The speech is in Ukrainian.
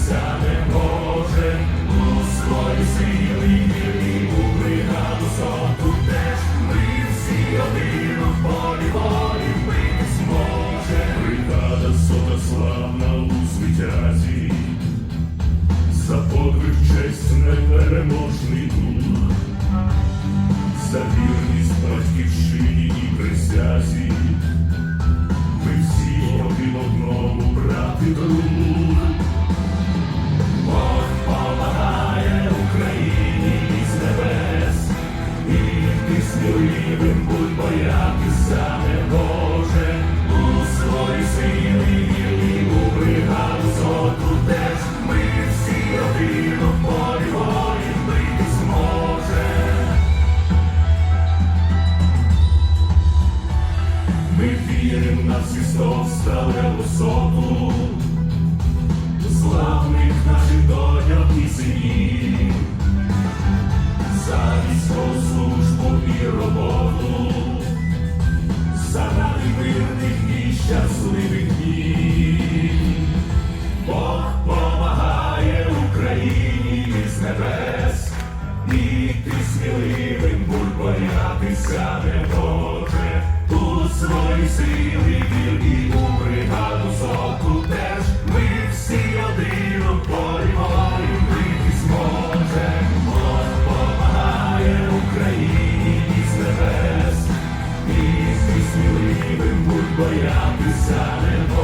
Втішитися не може сили ми всі один у полі волі битись може. Славна у звитязі, за честь непереможний дух, за вірність і присязі. Ми всі один одному брати друг. Сміливим будь бояти саме Боже, у свої сили вірні у теж ми всі родину полі зможе. Ми віримо на всі сто стали у. сміливим бурбонятися не може. Тут свої сили вір і у бригаду соку теж ми всі один поліваємо, ми зможем. Бог помагає Україні із небес, і сміливим будь боятися не може.